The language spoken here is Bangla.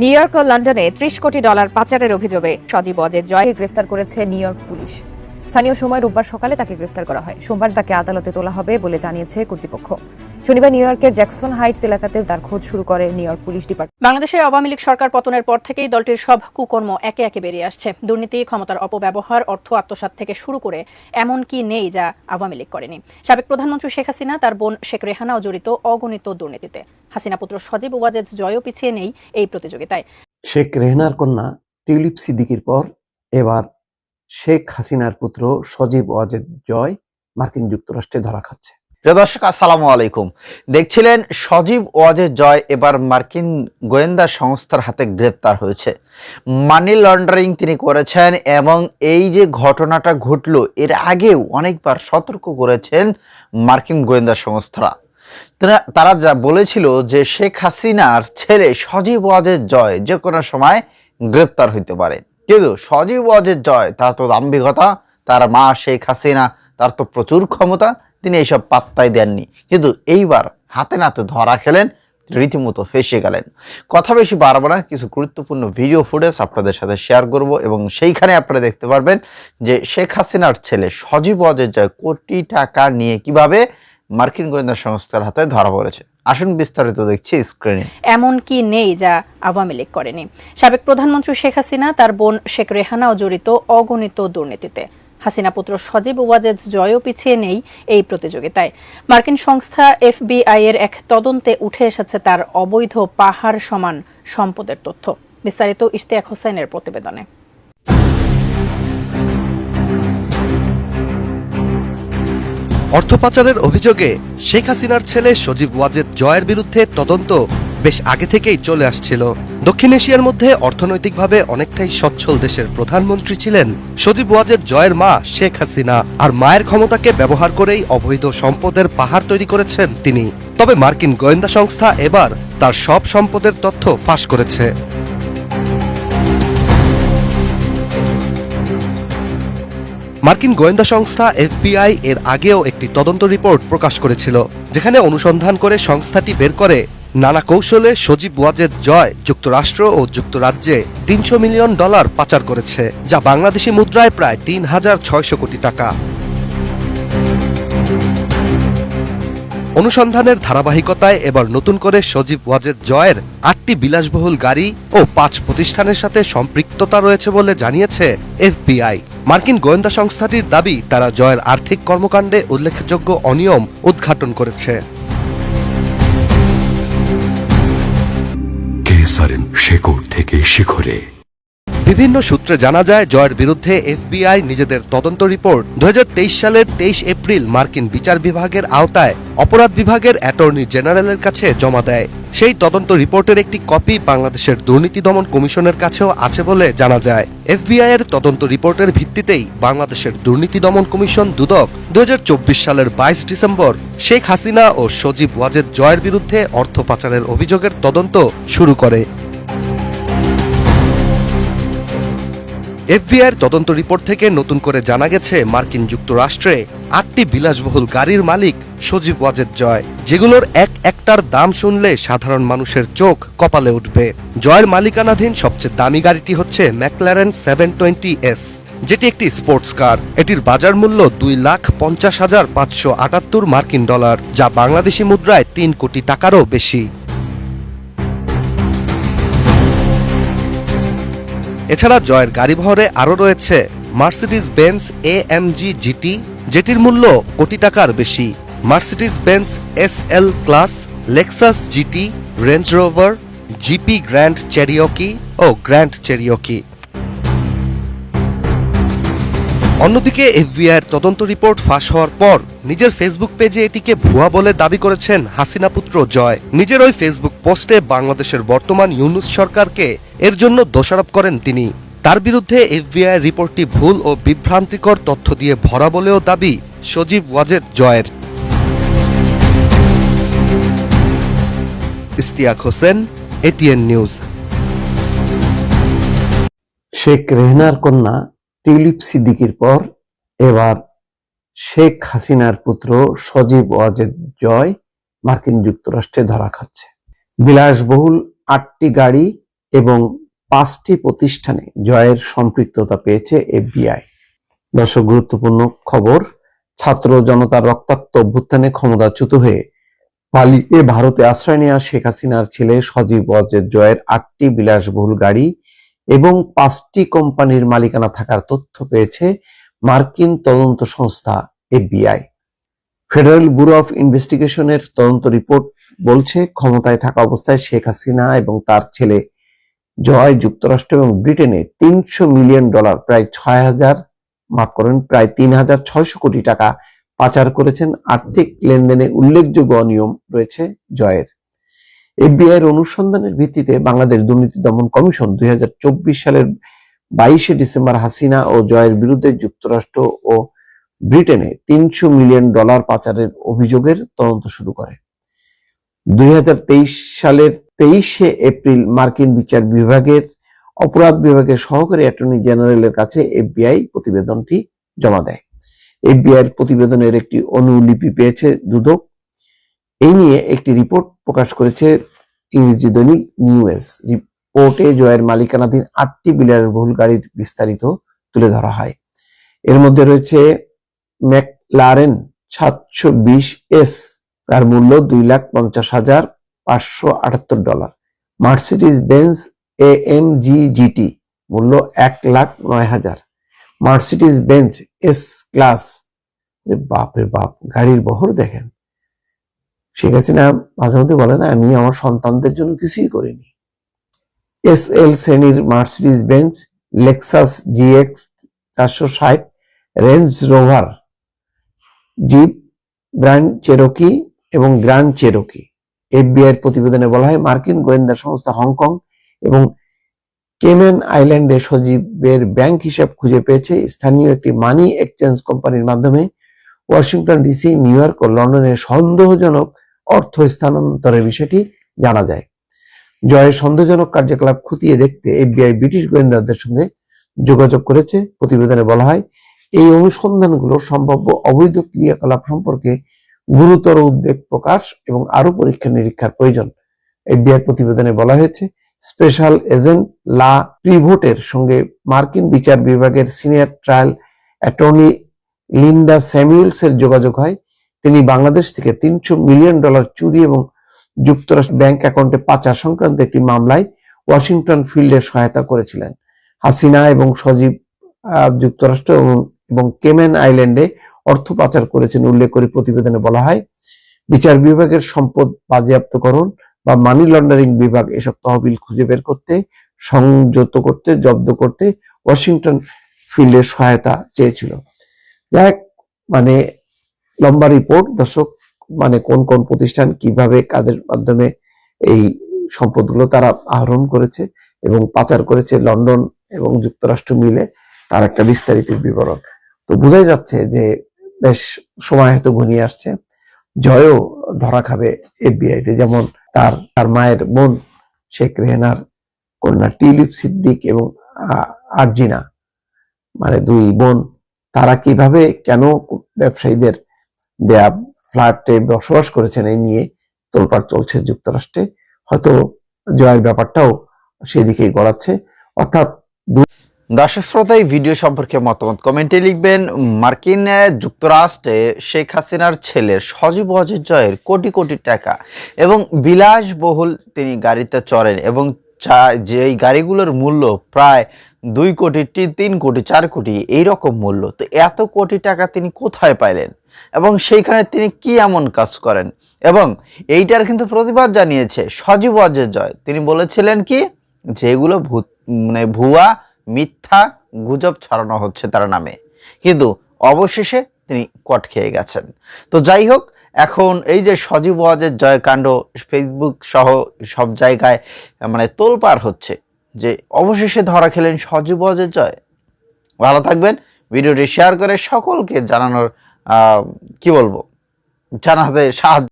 নিউ ইয়র্ক ও লন্ডনে ত্রিশ কোটি ডলার পাচারের অভিযোগে সজীব অজের জয়কে গ্রেফতার করেছে নিউ ইয়র্ক পুলিশ। স্থানীয় সময় রোববার সকালে তাকে গ্রেফতার করা হয়। সোমবার তাকে আদালতে তোলা হবে বলে জানিয়েছে কর্তৃপক্ষ। শনিবার নিউ ইয়র্কের জ্যাকসন হাইটস এলাকাতে তার খোঁজ শুরু করে নিউ ইয়র্ক পুলিশ ডিপার্টমেন্ট। বাংলাদেশে আওয়ামী লীগ সরকার পতনের পর থেকেই দলটির সব কুকর্ম একে একে বেরিয়ে আসছে। দুর্নীতি ক্ষমতার অপব্যবহার অর্থ আত্মসাৎ থেকে শুরু করে এমন কি নেই যা আওয়ামী লীগ করেনি। সাবেক প্রধানমন্ত্রী শেখ হাসিনা তার বোন শেখ রেহানাও জড়িত অগণিত দুর্নীতিতে। হাসিনা পুত্র সজীব ওয়াজেদ জয়ও পিছিয়ে নেই এই প্রতিযোগিতায়। শেখ রেহনার কন্যা টিউলিপ সিদ্দিকির পর এবার শেখ হাসিনার পুত্র সজীব ওয়াজেদ জয় মার্কিন যুক্তরাষ্ট্রে ধরা খাচ্ছে। প্রিয় দর্শক, আসসালামু আলাইকুম। দেখছিলেন সজীব ওয়াজের জয় এবার মার্কিন গোয়েন্দা সংস্থার হাতে গ্রেপ্তার হয়েছে। মানি লন্ডারিং তিনি করেছেন এবং এই যে ঘটনাটা ঘটলো, এর আগেও অনেকবার সতর্ক করেছেন মার্কিন গোয়েন্দা সংস্থারা। তারা- তারা যা বলেছিল যে শেখ হাসিনার ছেলে সজীব ওয়াজের জয় যে কোনো সময় গ্রেপ্তার হইতে পারে। কিন্তু সজীব অজের জয়, তার তো দাম্ভিকতা, তার মা শেখ হাসিনা, তার তো প্রচুর ক্ষমতা, তিনি এইসব পাত্তাই দেননি। কিন্তু এইবার হাতে নাতে ধরা খেলেন, রীতিমতো ফেসে গেলেন। কথা বেশি বাড়াবো না, কিছু গুরুত্বপূর্ণ ভিডিও ফুটেজ আপনাদের সাথে শেয়ার করব এবং সেইখানে আপনারা দেখতে পারবেন যে শেখ হাসিনার ছেলে সজীব অজের জয় কোটি টাকা নিয়ে কীভাবে মার্কিন গোয়েন্দা সংস্থার হাতে ধরা পড়েছে। আসুন বিস্তারিত দেখছি স্ক্রিনে এমন কি নেই যা আওয়ামী লীগ করেনি। সাবেক প্রধানমন্ত্রী শেখ হাসিনা, তার বোন শেখ রেহানাও জড়িত অগণিত দুর্নীতিতে। হাসিনা পুত্র সজীব ওয়াজেদ জয়ও পিছিয়ে নেই এই প্রতিযোগিতায়। মার্কিন সংস্থা এফবিআই এর এক তদন্তে উঠে এসেছে তার অবৈধ পাহাড় সমান সম্পদের তথ্য। বিস্তারিত ইশতিয়াক হোসেনের প্রতিবেদনে। অর্থ পাচারের অভিযোগে শেখ হাসিনার ছেলে সজীব ওয়াজেদ জয়ের বিরুদ্ধে তদন্ত বেশ আগে থেকেই চলে আসছিল। দক্ষিণ এশিয়ার মধ্যে অর্থনৈতিকভাবে অনেকটাই সচ্ছল দেশের প্রধানমন্ত্রী ছিলেন সজীব ওয়াজেদ জয়ের মা শেখ হাসিনা। আর মায়ের ক্ষমতাকে ব্যবহার করেই অবৈধ সম্পদের পাহাড় তৈরি করেছেন তিনি। তবে মার্কিন গোয়েন্দা সংস্থা এবার তার সব সম্পদের তথ্য ফাঁস করেছে। মার্কিন গোয়েন্দা সংস্থা এফবিআই এর আগেও একটি তদন্ত রিপোর্ট প্রকাশ করেছিল, যেখানে অনুসন্ধান করে সংস্থাটি বের করে নানা কৌশলে সজীব ওয়াজেদ জয় যুক্তরাষ্ট্র ও যুক্তরাজ্যে তিনশো মিলিয়ন ডলার পাচার করেছে, যা বাংলাদেশি মুদ্রায় প্রায় তিন হাজার ছয়শো কোটি টাকা। অনুসন্ধানের ধারাবাহিকতায় এবার নতুন করে সজীব ওয়াজেদ জয়ের আটটি বিলাসবহুল গাড়ি ও পাঁচ প্রতিষ্ঠানের সাথে সম্পৃক্ততা রয়েছে বলে জানিয়েছে এফবিআই। মার্কিন গোয়েন্দা সংস্থাটির দাবি, তারা জয়ের আর্থিক কর্মকাণ্ডে উল্লেখযোগ্য অনিয়ম উদ্ঘাটন করেছে। কেসারেন শেকড় থেকে শিখরে। বিভিন্ন সূত্রে জানা যায়, জয়ের বিরুদ্ধে এফবিআই নিজেদের তদন্ত রিপোর্ট। দু হাজার তেইশ সালের তেইশ এপ্রিল মার্কিন বিচার বিভাগের আওতায় অপরাধ বিভাগের অ্যাটর্নি জেনারেলের কাছে জমা দেয়। সেই তদন্ত রিপোর্টের একটি কপি বাংলাদেশের দুর্নীতি দমন কমিশনের কাছেও আছে বলে জানা যায়। এফবিআই এর তদন্ত রিপোর্টের ভিত্তিতেই বাংলাদেশের দুর্নীতি দমন কমিশন দুদক দু হাজার চব্বিশ সালের বাইশ ডিসেম্বর শেখ হাসিনা ও সজীব ওয়াজেদ জয়ের বিরুদ্ধে অর্থ পাচারের অভিযোগের তদন্ত শুরু করে। এফবিআইয়ের তদন্ত রিপোর্ট থেকে নতুন করে জানা গেছে, মার্কিন যুক্তরাষ্ট্রে আটটি বিলাসবহুল গাড়ির মালিক সজীব ওয়াজেদ জয়, যেগুলোর এক একটার দাম শুনলে সাধারণ মানুষের চোখ কপালে উঠবে। জয়ের মালিকানাধীন সবচেয়ে দামি গাড়িটি হচ্ছে ম্যাকলারেন সেভেন টোয়েন্টি এস, যেটি একটি স্পোর্টস কার। এটির বাজার মূল্য দুই লাখ পঞ্চাশ হাজার পাঁচশো আটাত্তর মার্কিন ডলার, যা বাংলাদেশি মুদ্রায় তিন কোটি টাকারও বেশি। এছাড়া জয়ের গাড়িবহরে আরও রয়েছে মার্সিডিজ বেন্স এ জিটি যেটির মূল্য কোটি টাকার বেশি। Mercedes Benz S L class Lexus GT Range Rover Jeep Grand Cherokee ও গ্র্যান্ড চেরিয়কি অন্যদিকে এফবিআইয়ের তদন্ত রিপোর্ট ফাঁস হওয়ার পর নিজের ফেসবুক পেজে এটিকে ভুয়া বলে দাবি করেছেন হাসিনা পুত্র জয়। নিজের ওই ফেসবুক পোস্টে বাংলাদেশের বর্তমান ইউনুস সরকারকে এর জন্য দোষারোপ করেন তিনি। তার বিরুদ্ধে এফবিআই রিপোর্টটি ভুল ও বিভ্রান্তিকর তথ্য দিয়ে ভরা বলেও দাবি সজীব ওয়াজেদ জয়ের। ইস্তিয়াক হোসেন এটিএন নিউজ শেখ রেহনার কন্যা টিউলিপ সিদ্দিকির পর এবার শেখ হাসিনার পুত্র সজীব ওয়াজেদ জয় মার্কিন যুক্তরাষ্ট্রে ধরা খাচ্ছে। বিলাসবহুল আটটি গাড়ি এবং পাঁচটি প্রতিষ্ঠানে জয়ের সম্পৃক্ততা পেয়েছে এফবিআই। দর্শক, গুরুত্বপূর্ণ খবর, ছাত্র জনতার রক্তাক্ত অভ্যুত্থানে ক্ষমতাচ্যুত হয়ে পালিয়ে ভারতে আশ্রয় নেওয়া শেখ হাসিনার ছেলে সজীব ওয়াজেদ জয়ের আটটি বিলাসবহুল গাড়ি এবং পাঁচটি কোম্পানির মালিকানা থাকার তথ্য পেয়েছে মার্কিন তদন্ত সংস্থা এফবিআই। ফেডারেল ব্যুরো অফ ইনভেস্টিগেশনের তদন্ত রিপোর্ট বলছে, ক্ষমতায় থাকা অবস্থায় শেখ হাসিনা এবং তার ছেলে জয় যুক্তরাষ্ট্র এবং ব্রিটেনে তিনশো মিলিয়ন ডলার, প্রায় ছয় হাজার, মাফ করেন, প্রায় তিন হাজার ছয়শো কোটি টাকা পাচার করেছেন। আর্থিক লেনদেনে উল্লেখযোগ্য অনিয়ম রয়েছে জয়ের। এফবিআই এর অনুসন্ধানের ভিত্তিতে বাংলাদেশ দুর্নীতি দমন কমিশন দুই হাজার চব্বিশ সালের বাইশে ডিসেম্বর হাসিনা ও জয়ের বিরুদ্ধে যুক্তরাষ্ট্র ও ব্রিটেনে তিনশো মিলিয়ন ডলার পাচারের অভিযোগের তদন্ত শুরু করে। দুই সালের তেইশে এপ্রিল মার্কিন বিচার বিভাগের, অপরাধ বিভাগের সহকারী অ্যাটর্নি জেনারেলের কাছে এফবিআই প্রতিবেদনটি জমা দেয়। এফবিআই প্রতিবেদনের একটি অনুলিপি পেয়েছে দুদক। এই নিয়ে একটি রিপোর্ট প্রকাশ করেছে ইংরেজি দৈনিক নিউএস রিপোর্টে জয়ের মালিকানাধীন আটটি বিলাসবহুল গাড়ির বিস্তারিত তুলে ধরা হয়। এর মধ্যে রয়েছে ম্যাকলারেন সাতশো বিশ এস তার মূল্য দুই লাখ পঞ্চাশ হাজার পাঁচশো আটাত্তর dollar. Mercedes Benz A M G GT মূল্য এক লাখ নয় হাজার। মার্সিডিজ বেঞ্চ এস ক্লাস বাপ রে বাপ, গাড়ির বহর দেখেন। শেখ হাসিনা মাঝে মধ্যে বলে না, আমি আমার সন্তানদের জন্য কিছুই করিনি। এস এল শ্রেণির মার্সিডিজ বেঞ্চ লেক্সাস জিএক্স চারশো ষাট Range Rover Jeep brand Cherokee এবং গ্র্যান্ড চেরোকি এফবিআই এর প্রতিবেদনে বলা হয়, মার্কিন গোয়েন্দা সংস্থা হংকং এবং কেমেন আইল্যান্ডে সজীবের ব্যাংক হিসাব খুঁজে পেয়েছে। স্থানীয় একটি মানি এক্সচেঞ্জ কোম্পানির মাধ্যমে ওয়াশিংটন ডিসি, নিউ ইয়র্ক ও লন্ডনে সন্দেহজনক অর্থ স্থানান্তরের বিষয়টি জানা যায়। জয়ের সন্দেহজনক কার্যকলাপ খতিয়ে দেখতে এফবিআই ব্রিটিশ গোয়েন্দাদের সঙ্গে যোগাযোগ করেছে। প্রতিবেদনে বলা হয়, এই অনুসন্ধানগুলো সম্ভাব্য অবৈধ ক্রিয়াকলাপ সম্পর্কে গুরুতর উদ্বেগ প্রকাশ এবং আরও পরীক্ষা নিরীক্ষার প্রয়োজন। এফবিআই প্রতিবেদনে বলা হয়েছে, স্পেশাল এজেন্ট লা প্রিভোটের সঙ্গে মার্কিন বিচার বিভাগের senior trial attorney Linda Samuels এর যোগাযোগ হয়। তিনি বাংলাদেশ থেকে তিনশো মিলিয়ন ডলার চুরি এবং যুক্তরাষ্ট্র ব্যাংক অ্যাকাউন্টে পাচার সংক্রান্ত একটি মামলায় ওয়াশিংটন ফিল্ডে সহায়তা করেছিলেন। হাসিনা এবং সজীব যুক্তরাষ্ট্র এবং কেমেন আইল্যান্ডে অর্থ পাচার করেছেন উল্লেখ করে প্রতিবেদনে বলা হয়, বিচার বিভাগের সম্পদ বাজেয়াপ্তকরণ বা মানি লন্ডারিং বিভাগ এসব তহবিল খুঁজে বের করতে, সংযত করতে, জব্দ করতে ওয়াশিংটন ফিল্ডের সহায়তা চেয়েছিল। যাই মানে লম্বা রিপোর্ট দর্শক মানে কোন কোন প্রতিষ্ঠান কীভাবে কাদের মাধ্যমে এই সম্পদগুলো তারা আহরণ করেছে এবং পাচার করেছে লন্ডন এবং যুক্তরাষ্ট্র মিলে, তার একটা বিস্তারিত বিবরণ। তো বোঝাই যাচ্ছে যে বেশ সময় হয়তো ঘনিয়ে আসছে, জয়ও ধরা খাবে এফবিআই তে যেমন তার তার মায়ের বোন শেখ রেহেনার কন্যা টিলিপ সিদ্দিক এবং আরজিনা মানে দুই বোন, তারা কীভাবে কেন ব্যবসায়ীদের দেয়া ফ্ল্যাটে বসবাস করেছেন, এই নিয়ে তোলপাড় চলছে যুক্তরাষ্ট্রে। হয়তো জয়ের ব্যাপারটাও সেদিকেই গড়াচ্ছে। অর্থাৎ দর্শক শ্রোতা এই ভিডিও সম্পর্কে মতামত কমেন্টে লিখবেন, মার্কিন যুক্তরাষ্ট্রে শেখ হাসিনার ছেলের সজীব অজিত জয়ের কোটি কোটি টাকা এবং বিলাসবহুল তিনি গাড়িতে চড়েন এবং চা- যে গাড়িগুলোর মূল্য প্রায় দুই কোটি তিন কোটি, চার কোটি এই রকম মূল্য। তো এত কোটি টাকা তিনি কোথায় পাইলেন? এবং সেইখানে তিনি কি এমন কাজ করেন? এবং এইটার কিন্তু প্রতিবাদ জানিয়েছে সজীব অজয় জয়। তিনি বলেছিলেন কি? যেগুলো ভূত মানে ভুয়া, মিথ্যা গুজব ছড়ানো হচ্ছে তার নামে। কিন্তু অবশেষে তিনি কট খেয়ে গেছেন। তো যাই হোক, এখন এই যে সজীব ওয়াজের জয়কাণ্ড ফেসবুক সহ সব জায়গায় মানে তোলপাড় হচ্ছে। যে অবশেষে ধরা খেলেন সজীব অজের জয়। ভালো থাকবেন। ভিডিওটি শেয়ার করে সকলকে জানানোর কি বলব, জানাতে সাহায্য